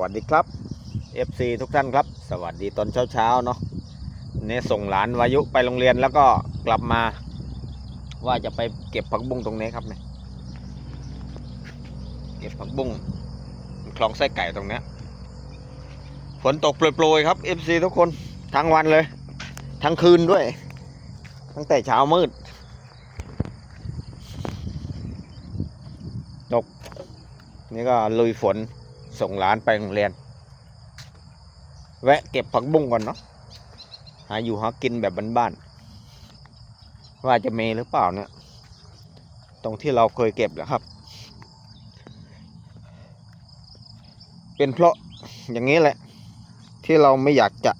วัสดีครับ FC ทุกท่านครับ สวัสดีตอนเช้าๆเนาะเนี่ยส่งหลานวายุไปโรงเรียนแล้วก็กลับมา ว่าจะไปเก็บผักบุ้งตรงนี้ครับเนี่ยเก็บผักบุ้งคลองไส้ไก่ตรงเนี้ยฝนตกโปรยๆครับ FC ทุกคนทั้งวันเลย ทั้งคืนด้วย ตั้งแต่เช้ามืด ตก นี่ก็ลุยฝน ส่งหลานไปโรงเรียน แวะเก็บผักบุ้งก่อนเนาะหาอยู่หากินแบบบ้านๆว่าจะมีหรือเปล่าเนี่ย ตรงที่เราเคยเก็บแหละครับ เป็นเพราะอย่างนี้แหละ ที่เราไม่อยากจะ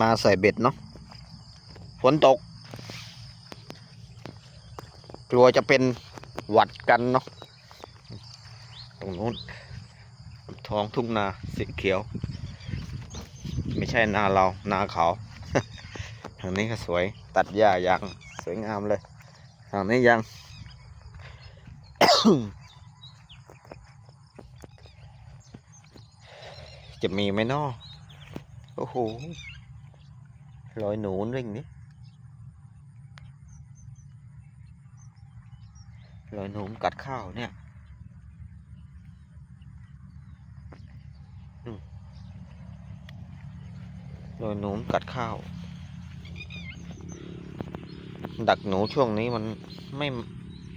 มาใส่เบ็ดเนาะฝนตก กลัวจะเป็นหวัดกันเนาะ ตรงนู้นท้องทุ่งนาสีเขียว ไม่ใช่นาเรานาเขาทางนี้ก็สวยตัดหญ้ายางสวยงามเลยทางนี้ยังจะมีไหมนอโอ้โหรอยหนูวิ่งนี่รอยหนูกัดข้าวเนี่ย โดยหนูกัดข้าว ดักหนูช่วงนี้มันไม่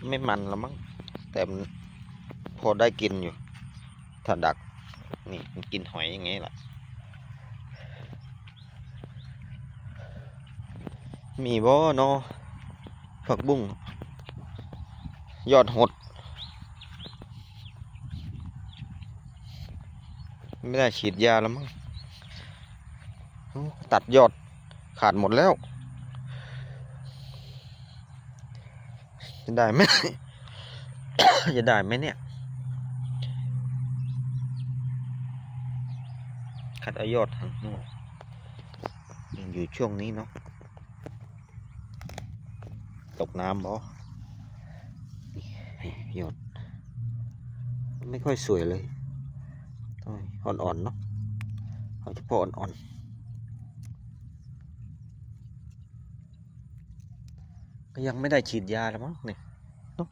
ไม่มันละมั้งแต่มันพอได้กินอยู่ ถ้าดัก นี่มันกินหอยอย่างงี้แหละมีบ่เนาะผักบุ้งยอดหด ไม่ได้ฉีดยาแล้วมั้งตัดยอดขาดหมดแล้วจะได้ไหมจะได้ไหมเนี่ยขัดอายอดทางนู้นยังอยู่ช่วงนี้เนาะตกน้ำบ่ยอด ไม่ค่อยสวยเลย อ่อนๆเนาะเอาเฉพาะอ่อนๆก็ยังไม่ได้ฉีดยาแล้วมั้งเนี่ยเนอะ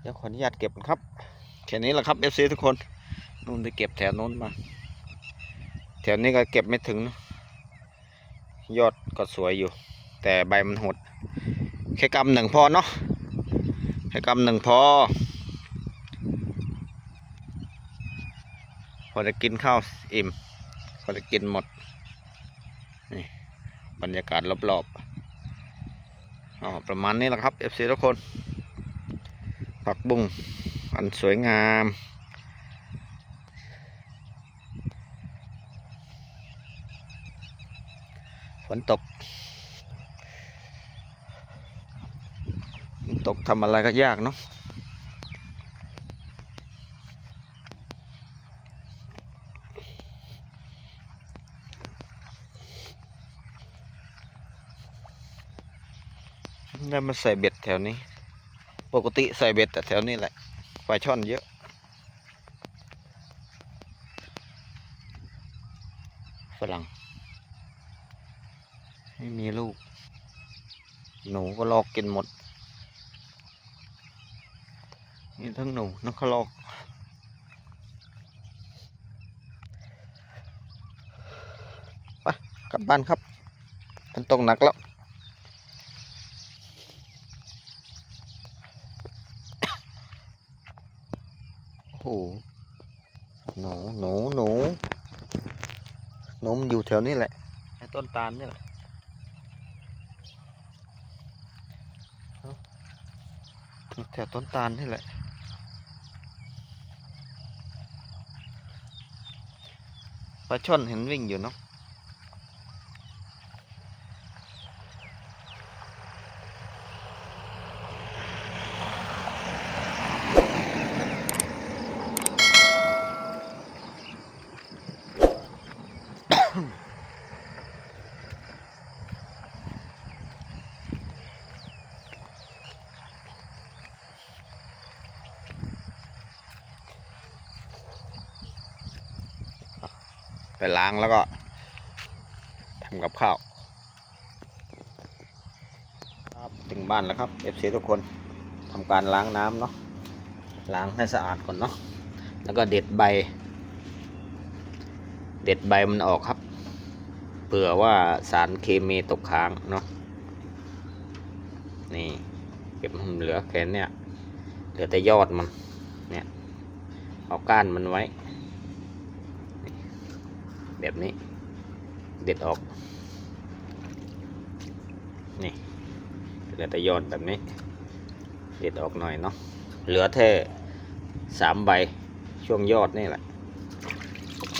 เดี๋ยวขออนุญาตเก็บครับแค่นี้แหละครับ FC ทุกคนนู่นไปเก็บแถวโน้นมา แถวนี้ก็เก็บไม่ถึงนะยอดก็สวยอยู่ แต่ใบมันหด แค่กำหนึ่งพอเนาะแค่กำหนึ่งพอ พอจะกินข้าวอิ่มพอจะกินหมดนี่บรรยากาศรอบๆอ๋อประมาณนี้แหละครับ FC ทุกคน ผักบุ้งอันสวยงามฝนตก ตกทำอะไรก็ยากเนาะ ได้มาใส่เบ็ดแถวนี้ ปกติใส่เบ็ดแต่แถวนี้แหละปลาช่อนเยอะ ฝรั่ง ไม่มีลูก หนูก็ลอกกินหมด นี่ทั้งหนูนักลอกไปกลับบ้านครับมันตกหนักแล้ว โอ้โห หนู หนู หนู หนูมันอยู่ แถวนี้แหละไอ้ต้นตาลนี่แหละเอ้าอยู่แถวต้นตาลนี่แหละปลาช่อนเห็นวิ่งอยู่เนาะ ล้างแล้วก็ทำกับข้าวครับถึงบ้านแล้วครับเอฟซีทุกคนทำการล้างน้ำเนาะล้างให้สะอาดก่อนเนาะแล้วก็เด็ดใบ เด็ดใบมันออกครับเผื่อว่าสารเคมีตกค้างเนาะนี่เก็บมันเหลือแค่เนี้ยเหลือแต่ยอดมันเนี่ยเอาก้านมันไว้ แบบนี้ เด็ดออก นี่เหลือแต่ยอดแบบนี้ เด็ดออกหน่อยเนาะเหลือแค่สามใบช่วงยอดนี่แหละ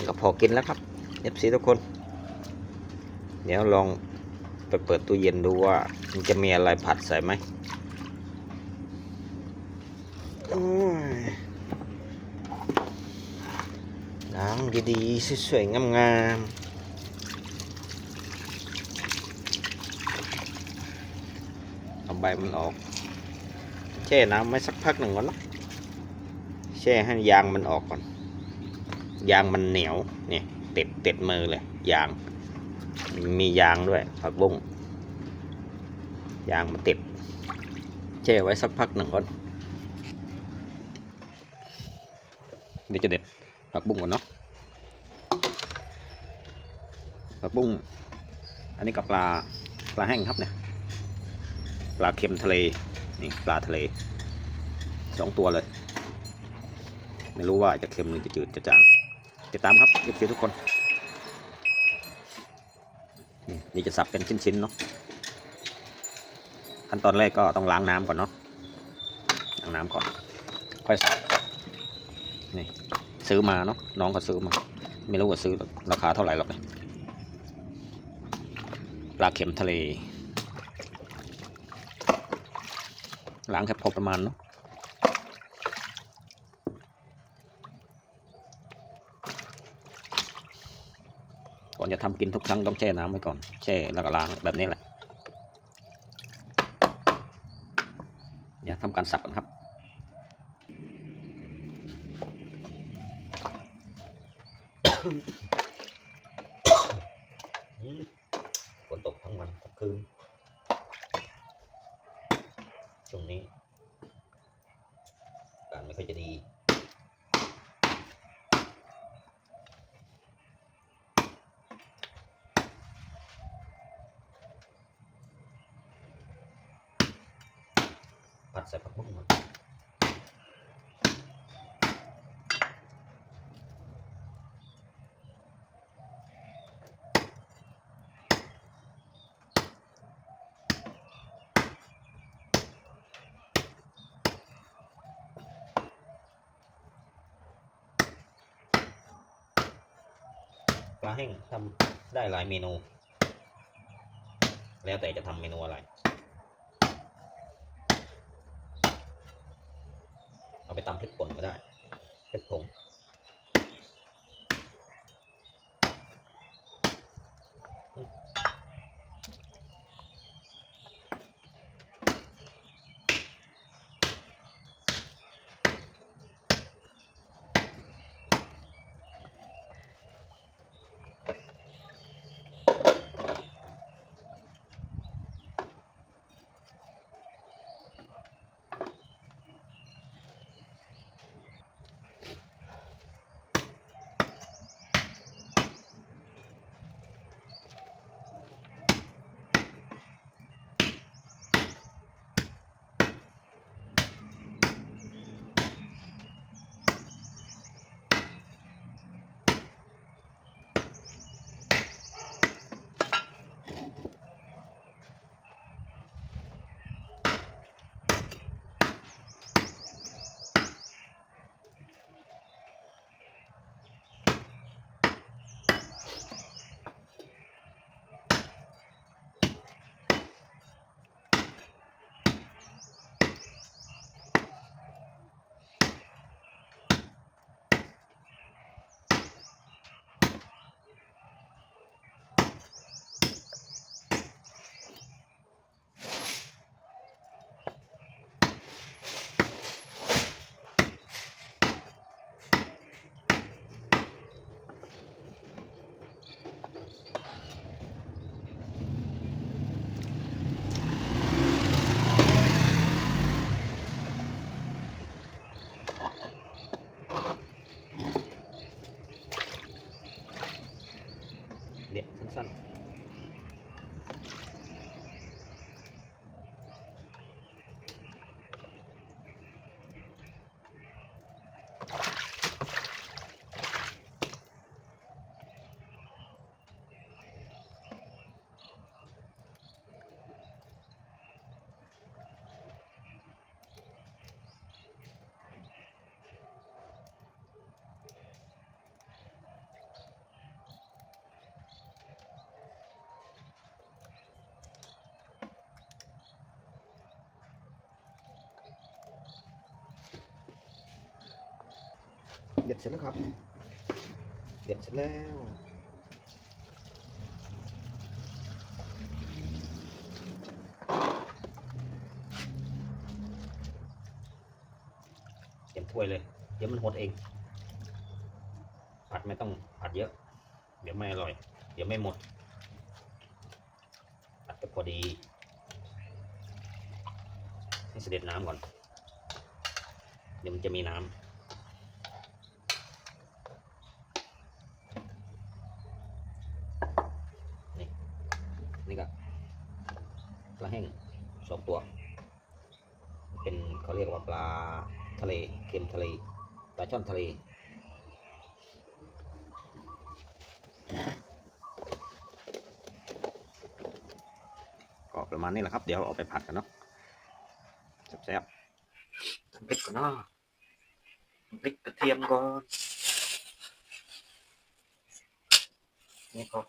ก็พอกินแล้วครับเอฟซีทุกคน เดี๋ยวลองไปเปิดตู้เย็นดูว่ามันจะมีอะไรผัดใส่ไหมโอ้ย ล้างดีๆสวยๆงามๆเอาใบมันออก แช่น้ำไว้สักพักหนึ่งก่อนเนะแช่ให้ยางมันออกก่อน ยางมันเหนียวเนี่ยติดติดมือเลย ยาง มียางด้วยผักบุ้งยางมันติด แช่ไว้สักพักหนึ่งก่อนเดี๋ยวจะเด็ดผักบุ้งก่อนเนาะ ผักบุ้ง อันนี้กับปลาปลาแห้งครับเนี่ย ปลาเค็มทะเล นี่ปลาทะเลสองตัวเลย ไม่รู้ว่าจะเค็มหรือจะจืดจะจางติดตามครับเอฟซีทุกคนนี่นี่จะสับเป็นชิ้นๆเนาะ ขั้นตอนแรกก็ต้องล้างน้ำก่อนเนาะ ล้างน้ำก่อน ค่อยสับ นี่ซื้อมาเนาะ น้องก็ซื้อมา ไม่รู้ว่าซื้อราคาเท่าไหร่หรอกเนี่ย ลาเข็มทะเล ล้างแค่พอประมาณเนาะก่อนจะทำกินทุกครั้งต้องแช่น้ำไว้ก่อน แช่แล้วก็ล้างแบบนี้แหละเดี๋ยวทำการสับกันครับ ฝนตกทั้งวันทั้งคืน ช่วงนี้อากาศไม่ค่อยจะดี ผัดใส่ผักบุ้งมา ปลาแห้งทำได้หลายเมนู แล้วแต่จะทำเมนูอะไร เอาไปตำพริกป่นก็ได้พริกผง เด็ดเสร็จแล้วครับ เด็ดเสร็จแล้วเต็มถ้วยเลย เดี๋ยวมันหดเอง ผัดไม่ต้องผัดเยอะ เดี๋ยวไม่อร่อย เดี๋ยวไม่หมด ผัดไปพอดีให้เสด็จน้ำก่อน เดี๋ยวมันจะมีน้ำ นี่ นี่ก็ปลาแห้งสองตัว เป็นเขาเรียกว่าปลาทะเลเค็มทะเลปลาช่อนทะเล ก็ประมาณนี้แหละครับ เดี๋ยวเอาไปผัดกันเนาะแซ่บๆพริกก่อนเนาะพริกกระเทียมก่อนนี่ก็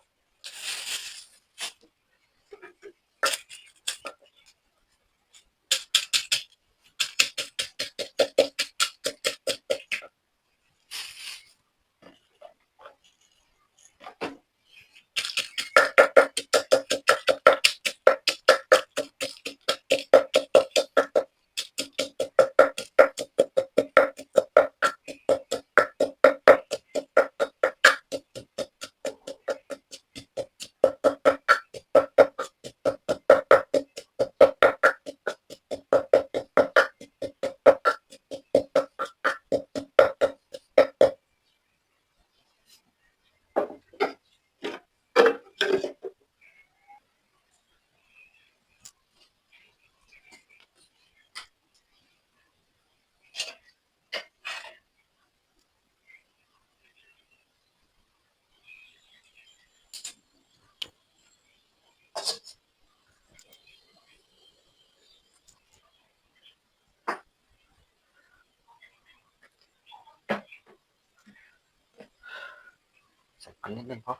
อันนิดนึงพอ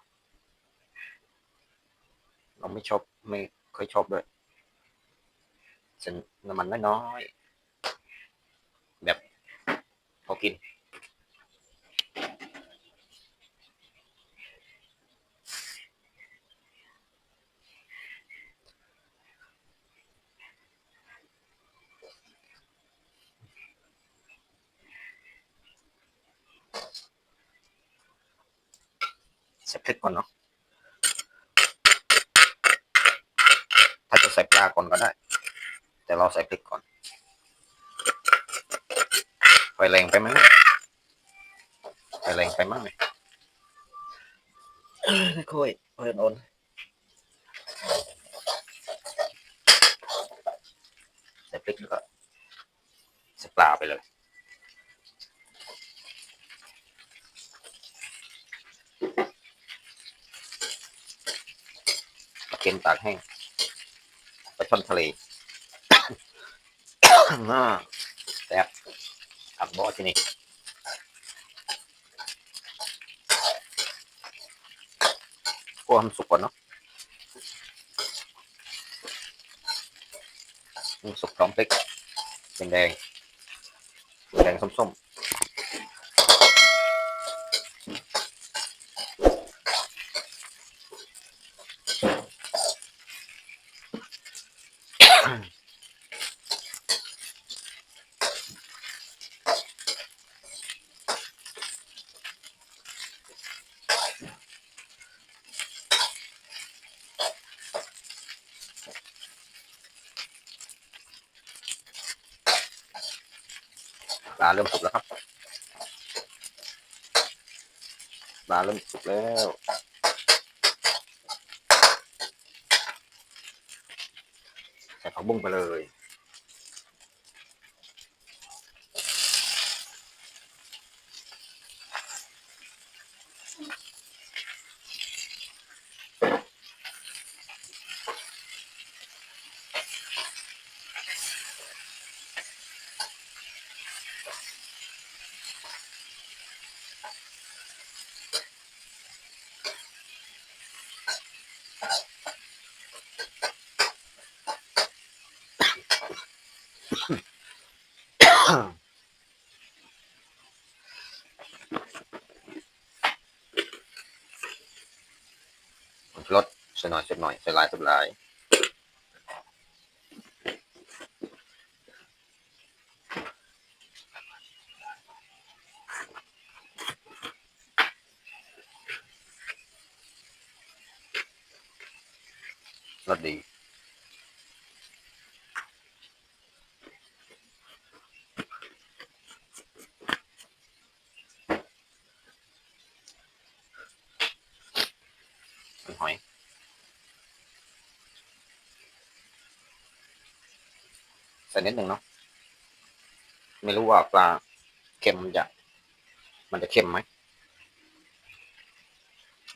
เราไม่ชอบไม่ค่อยชอบด้วยเส่น้ำมันน้อยๆแบบพอกิน ใส่พริกก่อนเนาะถ้าจะใส่ปลาก่อนก็ได้ แต่เราใส่พริกก่อนไฟแรงไปไหมไฟแรงไปมั้งไหมค่อยเพื่อนอนใส่พริกแล้วก็ใส่ปลาไปเลย ปลาเค็ม ตากแห้งปลาช่อนทะเลน่าแซ่บผักบอที่นี่คั่วให้มันสุกก่อนเนาะให้มันสุกพร้อมพริกแดงแดงๆแดงๆส้มๆ ล้วใส่ผักบุ้งไปเลย น่อยใส่หน่อยใส่หลายส่หลายรสดี เป็นหอย ใส่นิดหนึ่งเนาะไม่รู้ว่าปลาเค็มมันจะ มันจะเค็มไหม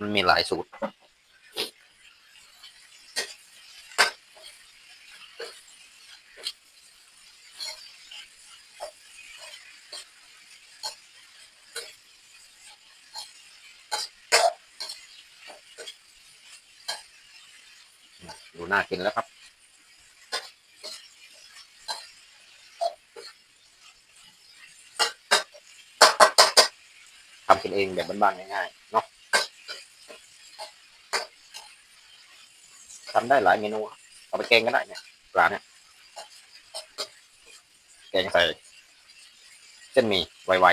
มันมีหลายสูตร ดูน่ากินแล้วครับ กินเองแบบบ้านๆง่ายๆเนาะทำได้หลายเมนูเอาไปแกงก็ได้เนี่ยปลาเนี่ยแกงใส่เส้นหมี่ไว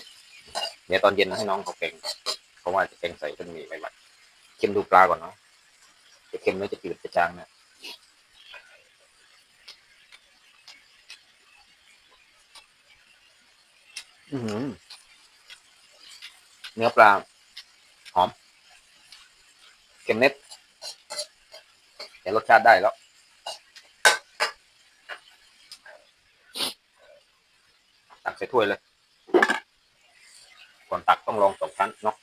ๆเดี๋ยวตอนเย็นให้น้องเขาแกงเพราะว่าจะแกงใส่เส้นหมี่ไวๆชิมดูปลาก่อนเนาะจะเค็มหรือจะจืดจะจางเนี่ยอื้อหือ เนื้อปลา หอมเค็มเน็ตแต่รสชาติได้แล้วตักใส่ถ้วยเลย ก่อนตักต้องลองสองชั้นเนาะ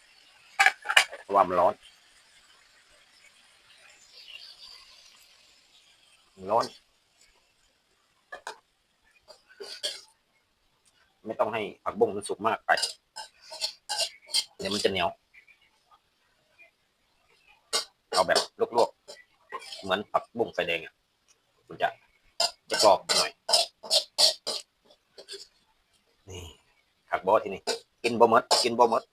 เพราะว่ามันร้อน ร้อน ไม่ต้องให้ผักบุ้งมันสุกมากไป เดี๋ยวมันจะเหนียว เอาแบบลวกๆ เหมือนผักบุ้งไฟแดงอะ มันจะจะกรอบหน่อย นี่ผักบอที่นี้กินบ่หมดกินบ่หมด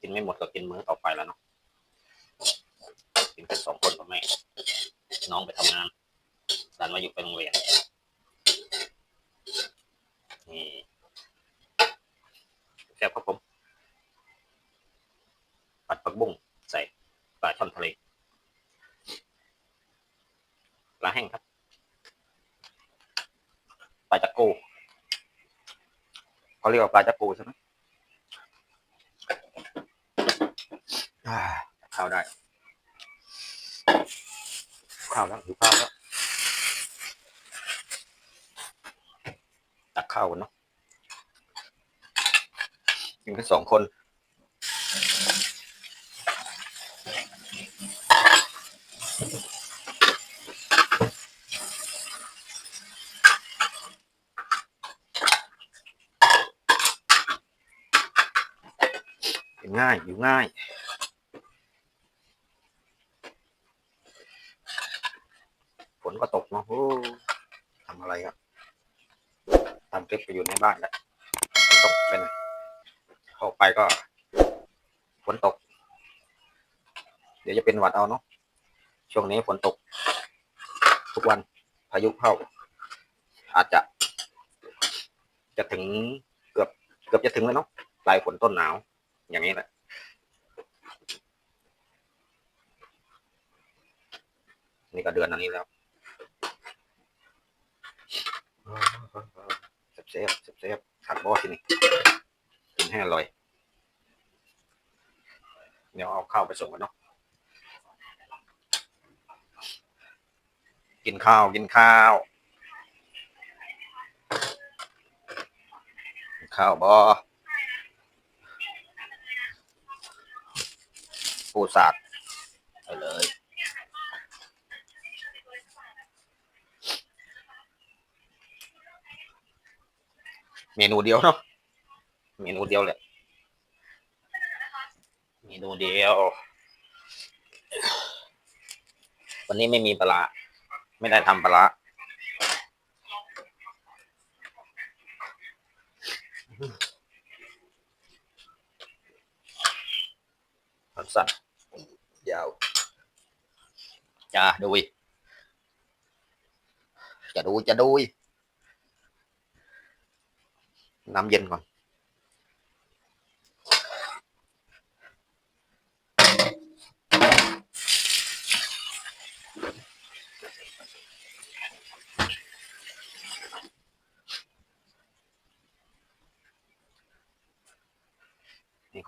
กินไม่หมดก็กินมื้อต่อไปแล้วเนาะ กินแค่สองคนกับแม่ น้องไปทำงานหลานมาอยู่ไปโรงเรียนนี่ ซ่บครับผมผัดผักบุ้งใส่ปลาช่อนทะเลปลาแห้งครับปลาจักโกเขาเรียกว่าปลาจักโกใช่ไหมข้าวได้ข้าวแล้วหิวข้าวแล้วตักข้าวกันเนาะ กินแค่สองคน ง่าย อยู่ง่ายฝนก็ตกเนาะทำอะไรครับทำคลิปไปอยู่ในบ้านแล้วฝนตกไปไหนเข้าไป ก็ฝนตก เดี๋ยวจะเป็นหวัดเอาเนาะช่วงนี้ฝนตก ทุกวันพายุเข้า อาจจะ จะถึงเกือบเกือบจะถึงแล้วเนาะปลายฝนต้นหนาว อย่างนี้แหละนี่ก็เดือนอันนี้แล้วเซฟเซฟเซฟเซฟขัดบอที่นี่กินให้อร่อย เดี๋ยวเอาข้าวไปส่งกันเนาะกินข้าวกินข้าวข้าวบอปูสาดไปเลยเมนูเดียวเนาะเมนูเดียวแหละ นูเดียว วันนี้ไม่มีปลา ไม่ได้ทำปลาร้าสั้นยาวจ้าดูยจะดูจะดูยน้ำเย็นก่อน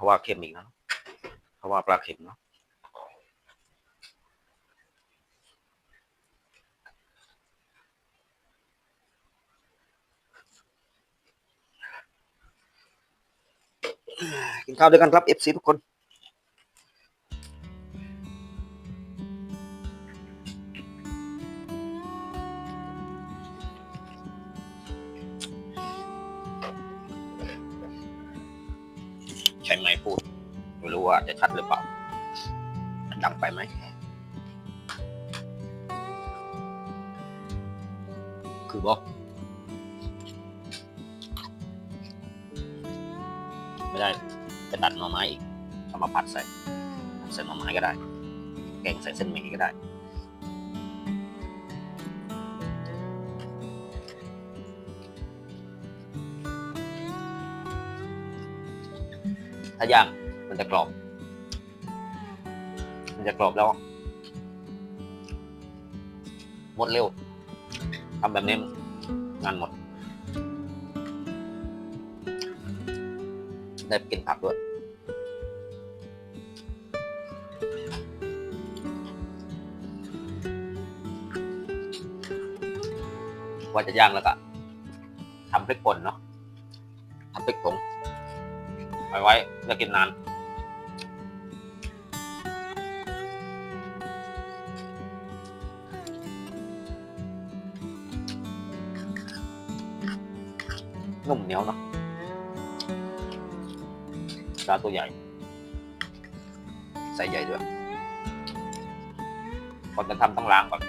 าว่าเค็มอีกนะเขาว่าปลาเค็มเนาะกินข้าวด้วยกันครับเอฟซีทุกคน ใช่ไหมพูด ไม่รู้ว่าจะชัดหรือเปล่า ดังไปไหม คือบอกไม่ได้ไปตัดหน่อไม้อีกเอามาผัดใส่ ใส่หน่อไม้ก็ได้ แกงใส่เส้นหมี่ก็ได้ ถ้าย่างมันจะกรอบ มันจะกรอบแล้ว หมดเร็วทำแบบนี้งานหมด ได้กินผักด้วยว่าจะย่างแล้วก็ทำพริกป่นเนาะทำพริกผงไว้ไว้ จะกินนานนุ่มเหนียวเนาะปลาตัวใหญ่ ใส่ใหญ่ด้วยก่อนจะทำต้องล้างก่อน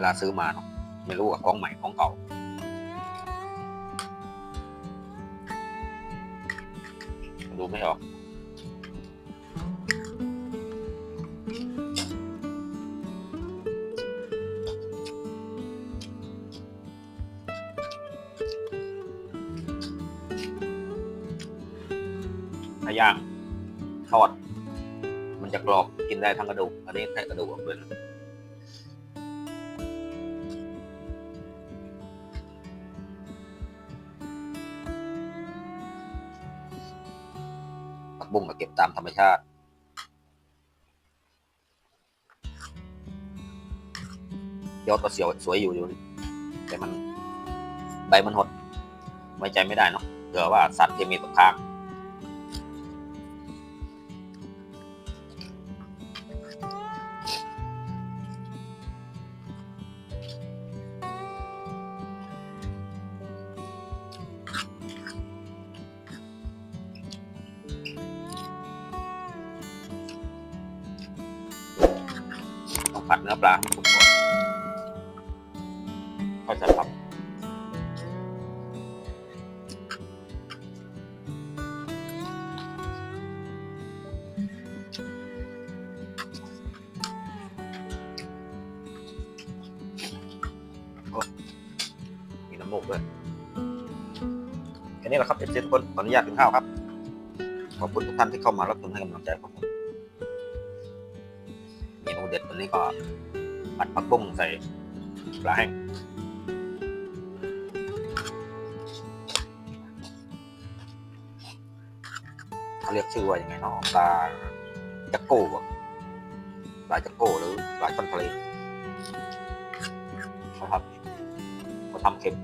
วลาซื้อมาเนาะไม่รู้ว่าของใหม่ของเก่าดูไม่ออกถ้าย่างทอด มันจะกรอบกินได้ทั้งกระดูก อันนี้แค่กระดูกออกด้วยนะ ธรรมชาติยอดก็เสียวสวยอยู่อยู่แต่มันใบมันหดไว้ใจไม่ได้เนาะเผื่อว่าสารเคมีตกค้าง นี้แหละครับเอฟซีทุกคนขออนุญาตกินข้าวครับ ขอบคุณทุกท่านที่เข้ามารับชมให้กำลังใจผมเมนูเด็ดวันนี้ก็ผัดผักบุ้งใส่ปลาแห้งทเขาเรียกชื่อว่ายังไงเนาะปลาจักโก้ปลาจักโก้หรือปลาช่อนทะเลเขาทำเขาทำเค็ม